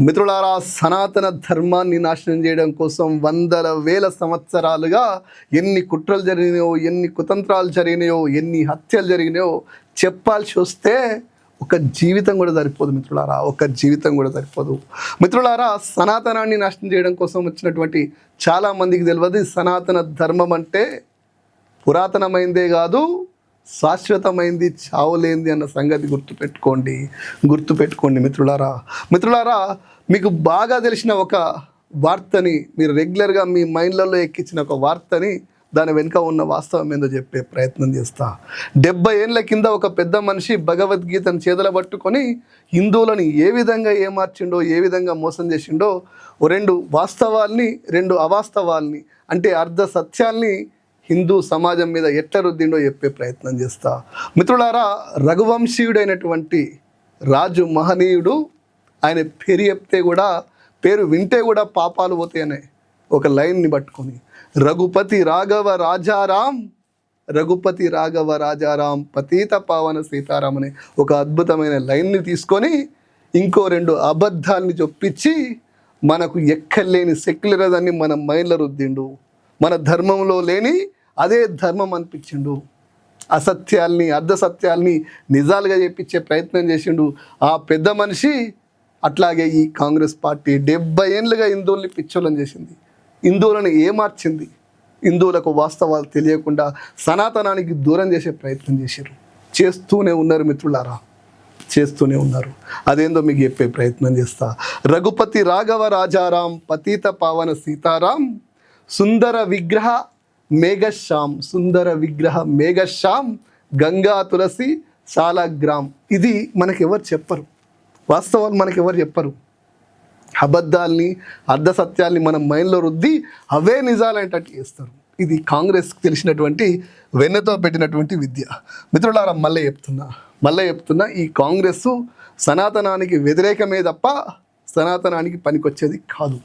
మిత్రులారా సనాతన ధర్మాన్ని నాశనం చేయడం కోసం వందల వేల సంవత్సరాలుగా ఎన్ని కుట్రలు జరిగినాయో ఎన్ని కుతంత్రాలు జరిగినాయో ఎన్ని హత్యలు జరిగినాయో చెప్పాల్సి వస్తే ఒక జీవితం కూడా సరిపోదు మిత్రులారా ఒక జీవితం కూడా సరిపోదు. మిత్రులారా సనాతనాన్ని నాశనం చేయడం కోసం వచ్చినటువంటి చాలా మందికి తెలియదు సనాతన ధర్మం అంటే పురాతనమైందే కాదు శాశ్వతమైంది చావులేంది అన్న సంగతి గుర్తుపెట్టుకోండి. గుర్తుపెట్టుకోండి మిత్రులారా. మిత్రులారా మీకు బాగా తెలిసిన ఒక వార్తని మీరు రెగ్యులర్గా మీ మైండ్లలో ఎక్కించిన ఒక వార్తని దాని వెనుక ఉన్న వాస్తవం ఏందో చెప్పే ప్రయత్నం చేస్తా. డెబ్బై ఏళ్ళ కింద ఒక పెద్ద మనిషి భగవద్గీతను చేతుల పట్టుకొని హిందువులను ఏ విధంగా ఏమార్చిండో ఏ విధంగా మోసం చేసిండో ఓ రెండు వాస్తవాల్ని రెండు అవాస్తవాల్ని అంటే అర్ధ సత్యాల్ని హిందూ సమాజం మీద ఎట్లా రుద్దిండో చెప్పే ప్రయత్నం చేస్తా. మిత్రులారా రఘువంశీయుడైనటువంటి రాజు మహనీయుడు ఆయన పేరు చెప్తే కూడా పేరు వింటే కూడా పాపాలు పోతాయనే ఒక లైన్ని పట్టుకొని. రఘుపతి రాఘవ రాజారాం రఘుపతి రాఘవ రాజారాం పతీత పావన సీతారాం అనే ఒక అద్భుతమైన లైన్ని తీసుకొని ఇంకో రెండు అబద్ధాల్ని చొప్పించి మనకు ఎక్కలేని సెక్యులరిజాన్ని మన మైండ్లో రుద్దిండు. మన ధర్మంలో లేని అదే ధర్మం అనిపించిండు. అసత్యాల్ని అర్ధసత్యాల్ని నిజాలుగా చెప్పించే ప్రయత్నం చేసిండు ఆ పెద్ద మనిషి. అట్లాగే ఈ కాంగ్రెస్ పార్టీ డెబ్బై ఏళ్ళుగా హిందువుల్ని పిచ్చోళ్ళని చేసింది. హిందువులను ఏమార్చింది హిందువులకు వాస్తవాలు తెలియకుండా సనాతనానికి దూరం చేసే ప్రయత్నం చేశారు చేస్తూనే ఉన్నారు మిత్రులారా. చేస్తూనే ఉన్నారు. అదేందో మీకు చెప్పే ప్రయత్నం చేస్తా. రఘుపతి రాఘవ రాజారాం పతీత పావన సీతారాం సుందర విగ్రహ మేఘశ్యామ్ సుందర విగ్రహ మేఘశ్యామ్ గంగా తులసి సాలగ్రామ్. ఇది మనకెవరు చెప్పరు. వాస్తవాలు మనకెవరు చెప్పరు. అబద్ధాల్ని అర్ధసత్యాల్ని మనం మైండ్లో రుద్ది అవే నిజాలనేటట్టు చేస్తారు. ఇది కాంగ్రెస్కి తెలిసినటువంటి వెన్నతో పెట్టినటువంటి విద్య. మిత్రులారా మళ్ళీ చెప్తున్నా. మళ్ళీ చెప్తున్నా ఈ కాంగ్రెస్ సనాతనానికి వ్యతిరేకమే తప్ప సనాతనానికి పనికొచ్చేది కాదు.